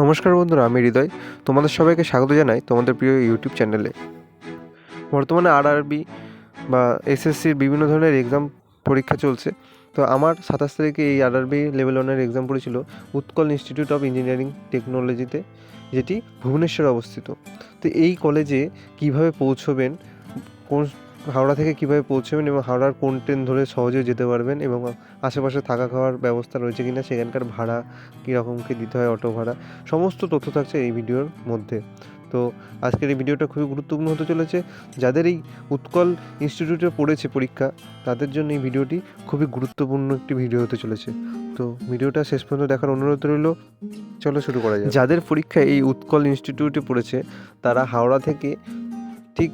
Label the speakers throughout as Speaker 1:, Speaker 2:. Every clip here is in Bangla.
Speaker 1: নমস্কার বন্ধুরা, আমি হৃদয়। তোমাদের সবাইকে স্বাগত জানাই তোমাদের প্রিয় ইউটিউব চ্যানেলে। বর্তমানে আরআরবি বা এসএসসির বিভিন্ন ধরনের এক্সাম পরীক্ষা চলছে। তো আমার সাতাশ তারিখে এই আর আরবি লেভেল ওয়ানের এক্সাম পড়েছিল উৎকল ইনস্টিটিউট অফ ইঞ্জিনিয়ারিং টেকনোলজিতে যেটি ভুবনেশ্বরে অবস্থিত। তো এই কলেজে কীভাবে পৌঁছবেন, কোন হাওড়া থেকে কীভাবে পৌঁছবেন এবং হাওড়ার কোন ট্রেন ধরে সহজে যেতে পারবেন এবং আশেপাশে থাকা খাওয়ার ব্যবস্থা রয়েছে কিনা, সেখানকার ভাড়া কীরকম কী দিতে হয়, অটো ভাড়া, সমস্ত তথ্য থাকছে এই ভিডিওর মধ্যে। তো আজকের এই ভিডিওটা খুবই গুরুত্বপূর্ণ হতে চলেছে। যাদের এই উৎকল ইনস্টিটিউটে পড়েছে পরীক্ষা, তাদের জন্য এই ভিডিওটি খুবই গুরুত্বপূর্ণ একটি ভিডিও হতে চলেছে। তো ভিডিওটা শেষ পর্যন্ত দেখার অনুরোধ রইল, চলো শুরু করা যায় যাদের পরীক্ষা এই উৎকল ইনস্টিটিউটে পড়েছে, তারা হাওড়া থেকে ঠিক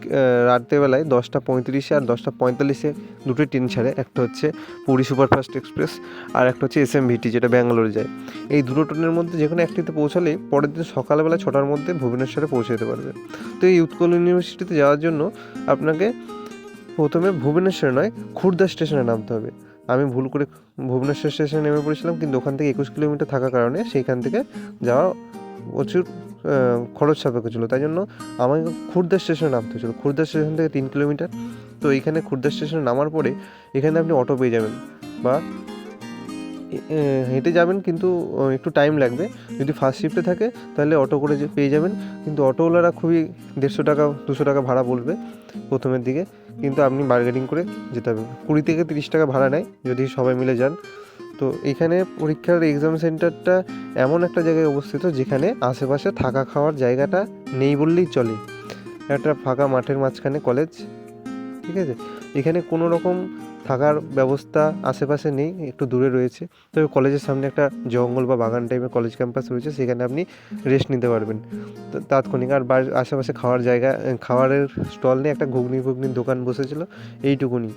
Speaker 1: রাত্রেবেলায় দশটা পঁয়ত্রিশে আর দশটা পঁয়তাল্লিশে দুটো ট্রেন ছাড়ে। একটা হচ্ছে পুরী সুপারফাস্ট এক্সপ্রেস আর একটা হচ্ছে এস এম ভিটি যেটা ব্যাঙ্গালোরে যায়। এই দুটো ট্রেনের মধ্যে যে কোনো একটিতে পৌঁছালে পরের দিন সকালবেলা ছটার মধ্যে ভুবনেশ্বরে পৌঁছে যেতে পারবে। তো এই উৎকল ইউনিভার্সিটিতে যাওয়ার জন্য আপনাকে প্রথমে ভুবনেশ্বরে নয়, খুর্দা স্টেশনে নামতে হবে। আমি ভুল করে ভুবনেশ্বর স্টেশনে নেমে পড়েছিলাম, কিন্তু ওখান থেকে একুশ কিলোমিটার থাকার কারণে সেইখান থেকে যাওয়া প্রচুর খরচ সাপেক্ষ ছিল। তাই জন্য আমাকে খুর্দা স্টেশনে নামতে হয়েছিল। খুর্দা স্টেশন থেকে তিন কিলোমিটার। তো এইখানে খুর্দা স্টেশনে নামার পরে এখানে আপনি অটো পেয়ে যাবেন বা হেঁটে যাবেন কিন্তু একটু টাইম লাগবে। যদি ফার্স্ট শিফটে থাকে, তাহলে অটো করে পেয়ে যাবেন। কিন্তু অটোওয়ালারা খুবই দেড়শো টাকা, দুশো টাকা ভাড়া বলবে প্রথমের দিকে। কিন্তু আপনি বার্গেনিং করে যেতে হবে। কুড়ি থেকে তিরিশ টাকা ভাড়া নেয়, যদি সবাই মিলে যান। তো এখানে পরীক্ষার এক্সাম সেন্টারটা এমন একটা জায়গায় অবস্থিত যেখানে আশেপাশে থাকা খাওয়ার জায়গাটা নেই বললেই চলে। একটা ফাঁকা মাঠের মাঝখানে কলেজ ঠিক আছে? এখানে কোনো রকম থাকার ব্যবস্থা আশেপাশে নেই, একটু দূরে রয়েছে। তবে কলেজের সামনে একটা জঙ্গল বা বাগান টাইপের কলেজ ক্যাম্পাস রয়েছে, সেখানে আপনি রেস্ট নিতে পারবেন। তাৎক্ষণিক আর আশেপাশে খাওয়ার জায়গা খাবারের স্টল নিয়ে একটা ঘুগনি ঘুগনির দোকান বসেছিল, এইটুকুনি।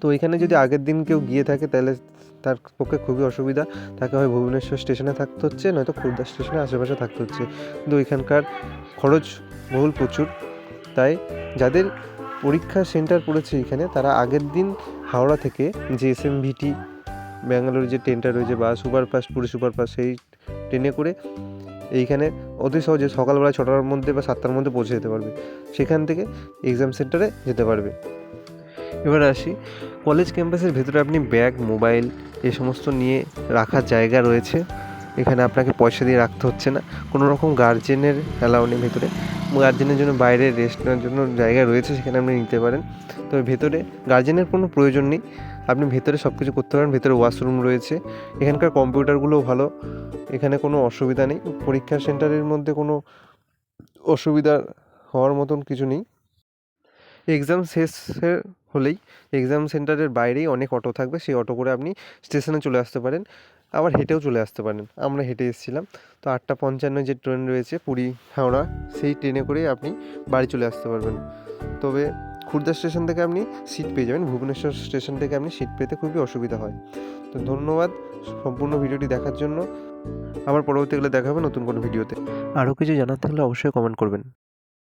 Speaker 1: তো এখানে যদি আগের দিন কেউ গিয়ে থাকে, তাহলে তার পক্ষে খুবই অসুবিধা। তাকে হয় ভুবনেশ্বর স্টেশনে থাকতে হচ্ছে, নয়তো খুর্দা স্টেশনে আশেপাশে থাকতে হচ্ছে। কিন্তু এখানকার খরচ বহুল প্রচুর। তাই যাদের পরীক্ষা সেন্টার পড়েছে এখানে, তারা আগের দিন হাওড়া থেকে যে এস এম ভিটি ব্যাঙ্গালোর যে ট্রেনটা রয়েছে বা সুপারফাস্ট, পুরী সুপারফাস্ট, সেই ট্রেনে করে এইখানে অতি সহজে সকালবেলা ছটার মধ্যে বা সাতটার মধ্যে পৌঁছে যেতে পারবে। সেখান থেকে এক্সাম সেন্টারে যেতে পারবে। এবার আসি। কলেজ ক্যাম্পাসের ভেতরে আপনি ব্যাগ, মোবাইল এ সমস্ত নিয়ে রাখার জায়গা রয়েছে। এখানে আপনাকে পয়সা দিয়ে রাখতে হচ্ছে না। কোনো রকম গার্জেনের অ্যালাউ নেই ভেতরে। গার্জেনের জন্য বাইরে রেস্ট নেওয়ার জন্য জায়গা রয়েছে, সেখানে আপনি নিতে পারেন। তবে ভেতরে গার্জেনের কোনো প্রয়োজন নেই। আপনি ভেতরে সব কিছু করতে পারেন। ভেতরে ওয়াশরুম রয়েছে। এখানকার কম্পিউটারগুলোও ভালো। এখানে কোনো অসুবিধা নেই। পরীক্ষা সেন্টারের মধ্যে কোনো অসুবিধা হওয়ার মতন কিছু নেই। এক্সাম শেষ হলেই এক্সাম সেন্টারের বাইরেই অনেক অটো থাকবে, সেই অটো করে আপনি স্টেশনে চলে আসতে পারেন, আবার হেঁটেও চলে আসতে পারেন। আমরা হেঁটে এসেছিলাম, তো আটটা পঞ্চান্ন যে ট্রেন রয়েছে পুরী, হাওড়া, সেই ট্রেনে করেই আপনি বাড়ি চলে আসতে পারবেন। তবে খুর্দা স্টেশন থেকে আপনি সিট পেয়ে যাবেন, ভুবনেশ্বর স্টেশন থেকে আপনি সিট পেতে খুবই অসুবিধা হয়। তো ধন্যবাদ সম্পূর্ণ ভিডিওটি দেখার জন্য। আবার পরবর্তীকালে দেখা হবে নতুন কোনো ভিডিওতে। আরও কিছু জানার থাকলে অবশ্যই কমেন্ট করবেন।